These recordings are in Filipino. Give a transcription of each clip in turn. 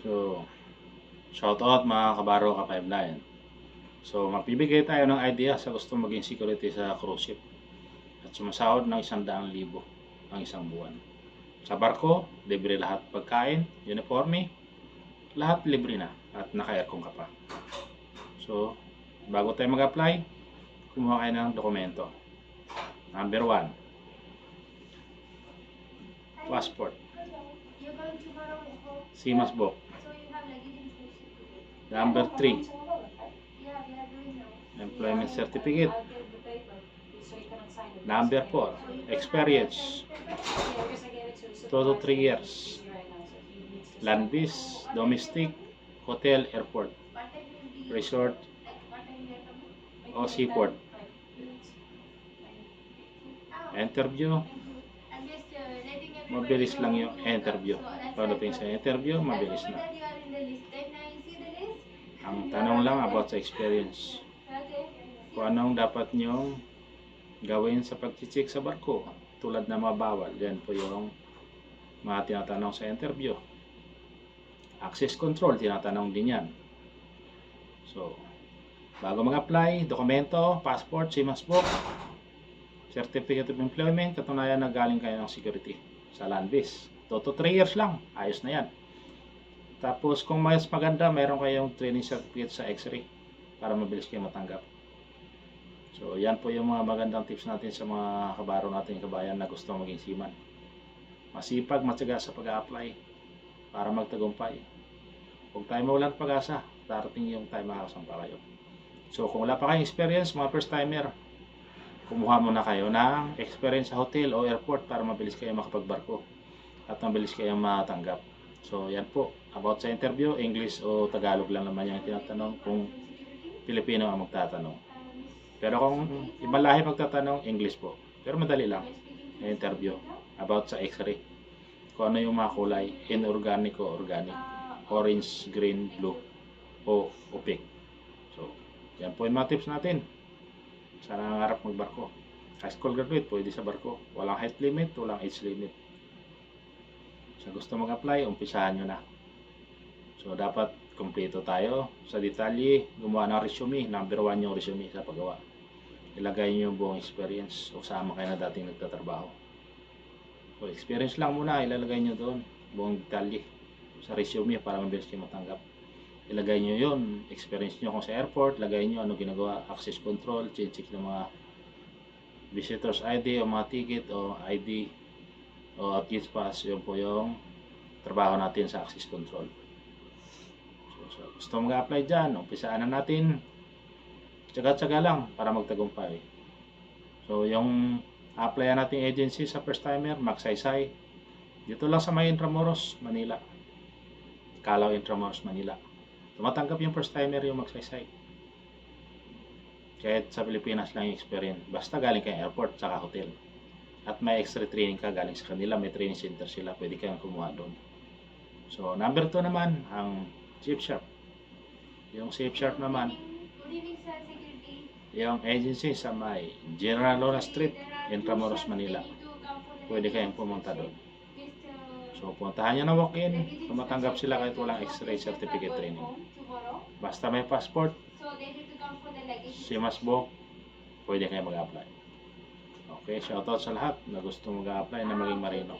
So, shout out mga kabaro ka 59. So, magbibigay tayo ng idea sa gusto maging security sa cruise ship. At sumasahod ng isang daang libo ang isang buwan. Sa barko, libre lahat pagkain, uniforme, lahat libre na at naka-aircon ka pa. So, bago tayo mag-apply, kumuha kayo ng dokumento. Number one, passport. SIMAS book. You can sign it. Number four, experience, Yeah, because I gave it to two to three supervisor. years. Land base, domestic, hotel, airport, resort, o seaport. Interview, mabilis lang yung interview. Pagdating sa interview, mabilis na. Ang tanong lang about sa experience. Kung anong dapat nyong gawin sa pag-check sa barko. Tulad na mga bawal. Yan po yung mga tinatanong sa interview. Access control, tinatanong din yan. So, bago mag-apply, dokumento, passport, SIMAS book, certificate of employment, katunayan na galing kayo ng security sa land base. 2 to 3 years lang, ayos na yan. Tapos kung mas maganda, meron kayong training certificate sa x-ray para mabilis kayo matanggap. So, yan po yung mga magandang tips natin sa mga kabaro natin kabayan na gusto maging seaman. Masipag, matyaga sa pag-apply para magtagumpay. Huwag tayo mawalan pag-asa, darating yung time makakasampa kayo. So, kung wala pa kayong experience, mga first timer, kumuha muna kayo ng experience sa hotel o airport para mabilis kayo makapagbarko at mabilis kayo matanggap. So, yan po. About sa interview, English o Tagalog lang naman yung tinatanong kung Pilipino ang magtatanong. Pero kung ibang lahi magtatanong, English po. Pero madali lang. Yung interview about sa x-ray. Kung ano yung mga kulay, inorganic o organic. Orange, green, blue, o opaque. So, yan po yung mga tips natin. Sa nangangarap magbarko. High school graduate, pwede sa barko. Walang height limit, walang age limit. Sa gusto mag-apply, umpisahan nyo na. So, dapat kumpleto tayo. Sa detalye, gumawa ng resume. Number one yung resume sa paggawa. Ilagay nyo yung buong experience o sama kayo na dating nagtatrabaho. So, experience lang muna, ilalagay nyo doon. Buong detalye sa resume para mabilis kayo matanggap. Ilagay nyo yun, experience nyo kung sa airport, lagay nyo ano ginagawa, access control, check ng mga visitors ID o mga ticket o ID o at gate pass, yun po yung trabaho natin sa access control. So, so gusto mag-apply dyan, umpisaan na natin. Tsaga-tsaga lang para magtagumpay. So, yung applyan nating agency sa first timer, Magsaysay. Dito lang sa may Intramuros, Manila. Calao Intramuros, Manila. Tumatanggap yung first timer yung Magsaysay. Kahit sa Pilipinas lang yung experience. Basta galing kang airport, saka hotel. At may extra training ka galing sa kanila, may training center sila, pwede kang kumuha doon. So, number 2 naman, ang Safe Sharp. Yung Safe Sharp naman, yung agency sa may General Lora Street, Intramuros, Manila. Pwede kayong pumunta doon. So, puntahan nyo na walk-in. Tumatanggap sila kahit walang x-ray certificate training. Basta may passport. SIMAS book, pwede kayo mag-apply. Okay, shoutout sa lahat na gusto mag-apply na maging marino.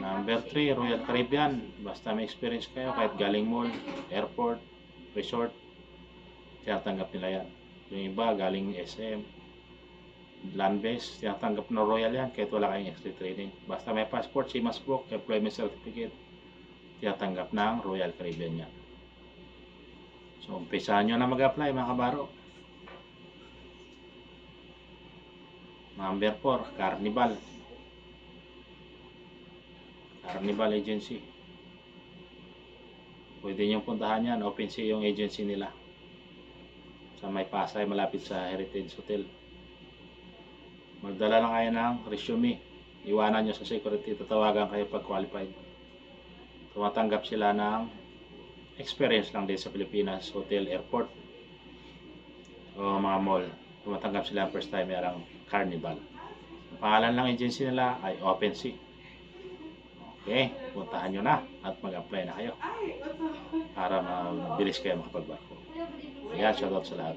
Number Abhishek. 3, Royal Caribbean. Basta may experience kayo kahit galing mall, airport, resort, tinatanggap nila yan. Yung iba galing SM, land base, tinatanggap na Royal yan kahit wala kayong extra training. Basta may passport, SIMAS book, employment certificate, tinatanggap ng Royal Caribbean yan. So, umpisahan nyo na mag-apply mga kabaro. Number 4, Carnival. Carnival Agency. Pwede nyo puntahan yan. Open sea yung agency nila. Sa may Pasay, malapit sa Heritage Hotel. Magdala lang kayo ng resume. Iwanan nyo sa security. Tatawagan kayo pag qualified. Tumatanggap sila ng experience lang din sa Pilipinas, hotel, airport, o mga mall. Tumatanggap sila first time ang Carnival. Ang pangalan ng agency nila ay Open Sea. Okay, puntahan nyo na at mag-apply na kayo para mabilis kayo makapagbarko. Ayan, shoutout sa lahat.